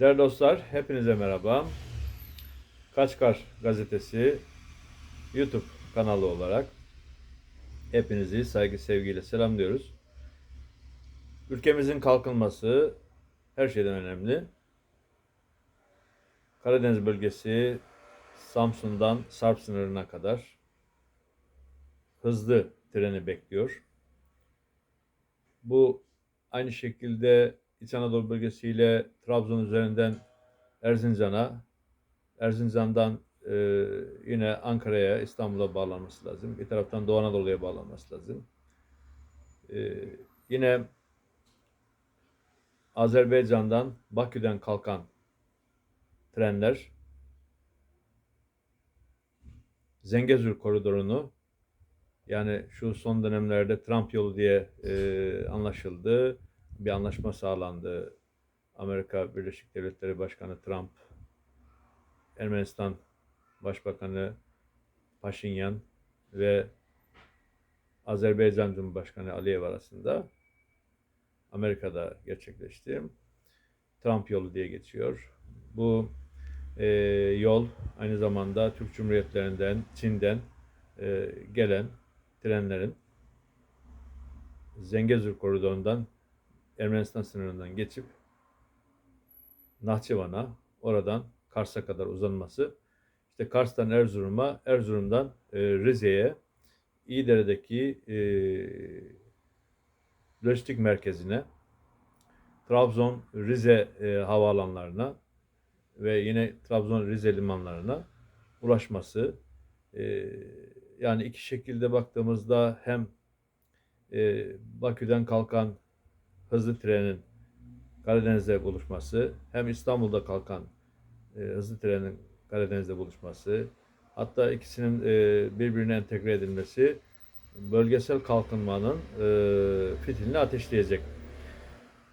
Değerli dostlar, hepinize merhaba. Kaçkar Gazetesi YouTube kanalı olarak hepinizi saygı sevgiyle selamlıyoruz. Ülkemizin kalkınması her şeyden önemli. Karadeniz bölgesi Samsun'dan Sarp sınırına kadar hızlı treni bekliyor. Bu aynı şekilde İç Anadolu bölgesiyle Trabzon üzerinden Erzincan'a, Erzincan'dan e, yine Ankara'ya, İstanbul'a bağlanması lazım. Bir taraftan Doğu Anadolu'ya bağlanması lazım. E, yine Azerbaycan'dan, Bakü'den kalkan trenler Zengezur koridorunu yani şu son dönemlerde Trump yolu diye e, anlaşıldı. Bir anlaşma sağlandı. Amerika Birleşik Devletleri Başkanı Trump, Ermenistan Başbakanı Paşinyan ve Azerbaycan Cumhurbaşkanı Aliyev arasında Amerika'da gerçekleşti. Trump yolu diye geçiyor. Bu e, yol aynı zamanda Türk Cumhuriyetlerinden, Çin'den e, gelen trenlerin Zengezur koridorundan Ermenistan sınırından geçip Nahçıvan'a, oradan Kars'a kadar uzanması. İşte Kars'tan Erzurum'a, Erzurum'dan e, Rize'ye, İyidere'deki e, lojistik merkezine, Trabzon, Rize e, havaalanlarına ve yine Trabzon, Rize limanlarına ulaşması. E, yani iki şekilde baktığımızda hem e, Bakü'den kalkan hızlı trenin Karadeniz'de buluşması, hem İstanbul'da kalkan e, hızlı trenin Karadeniz'de buluşması, hatta ikisinin e, birbirine entegre edilmesi bölgesel kalkınmanın e, fitilini ateşleyecek.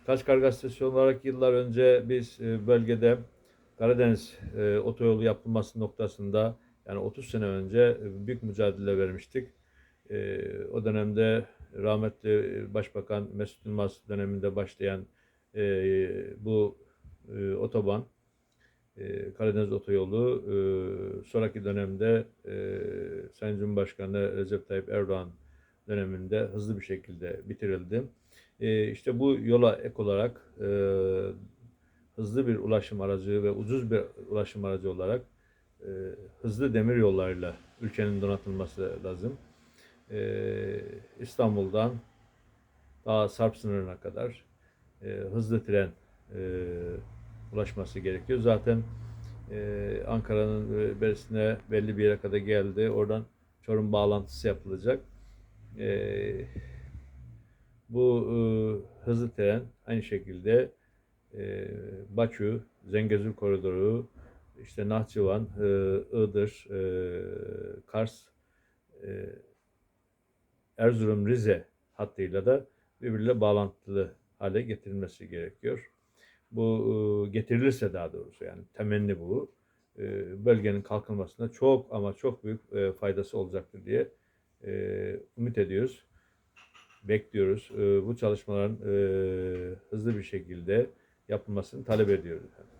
Kaçkar Gazetesi olarak yıllar önce biz e, bölgede Karadeniz e, otoyolu yapılması noktasında yani 30 sene önce e, büyük mücadele vermiştik. E, o dönemde rahmetli Başbakan Mesut Yılmaz döneminde başlayan e, bu e, otoban, e, Karadeniz otoyolu e, sonraki dönemde e, Sayın Cumhurbaşkanı Recep Tayyip Erdoğan döneminde hızlı bir şekilde bitirildi. E, işte bu yola ek olarak e, hızlı bir ulaşım aracı ve ucuz bir ulaşım aracı olarak e, hızlı demir yollarıyla ülkenin donatılması lazım. E, İstanbul'dan daha Sarp sınırına kadar e, hızlı tren e, ulaşması gerekiyor. Zaten e, Ankara'nın e, berisine belli bir yere kadar geldi. Oradan Çorum bağlantısı yapılacak. E, bu e, hızlı tren aynı şekilde e, Bakü, Zengezur koridoru, işte Nahçıvan, e, Iğdır, e, Kars, e, Erzurum, Rize hattıyla da birbiriyle bağlantılı hale getirilmesi gerekiyor. Bu e, getirilirse daha doğrusu yani temenni bu. E, bölgenin kalkınmasına çok ama çok büyük e, faydası olacaktır diye ümit ediyoruz. Bekliyoruz. Bu çalışmaların hızlı bir şekilde yapılmasını talep ediyoruz. efendim.